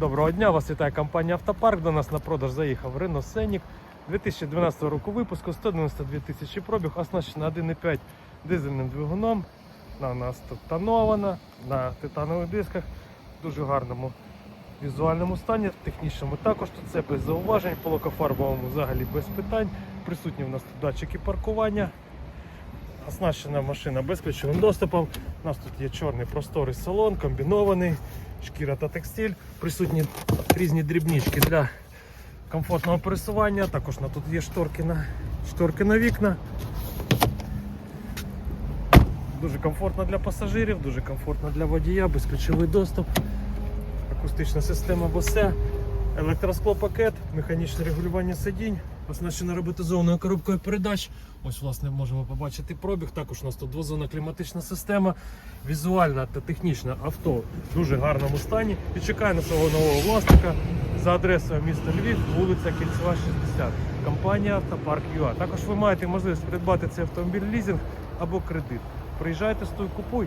Доброго дня, вас вітає компанія Автопарк. До нас на продаж заїхав Renault Scenic 2012 року випуску, 192 тисячі пробіг, оснащена 1,5 дизельним двигуном. Вона у нас тонована на титанових дисках, в дуже гарному візуальному стані, в технічному також тут все без зауважень, по локофарбовому взагалі без питань. Присутні в нас тут датчики паркування. Оснащена машина безключовим доступом. У нас тут є чорний просторий салон, комбінований, шкіра та текстиль. Присутні різні дрібнички для комфортного пересування. Також на тут є шторки на, шторки на вікна. Дуже комфортно для пасажирів, дуже комфортно для водія, безключовий доступ, акустична система Bose, електросклопакет, механічне регулювання сидінь, оснащена роботизованою коробкою передач. Ось, власне, можемо побачити пробіг. Також у нас тут двозонна кліматична система, візуальна та технічна авто в дуже гарному стані. І чекає на свого нового власника за адресою міста Львів, вулиця Кільцева, 60. Компанія Автопарк ЮА. Також ви маєте можливість придбати цей автомобіль лізинг або кредит. Приїжджайте, стой, купуй.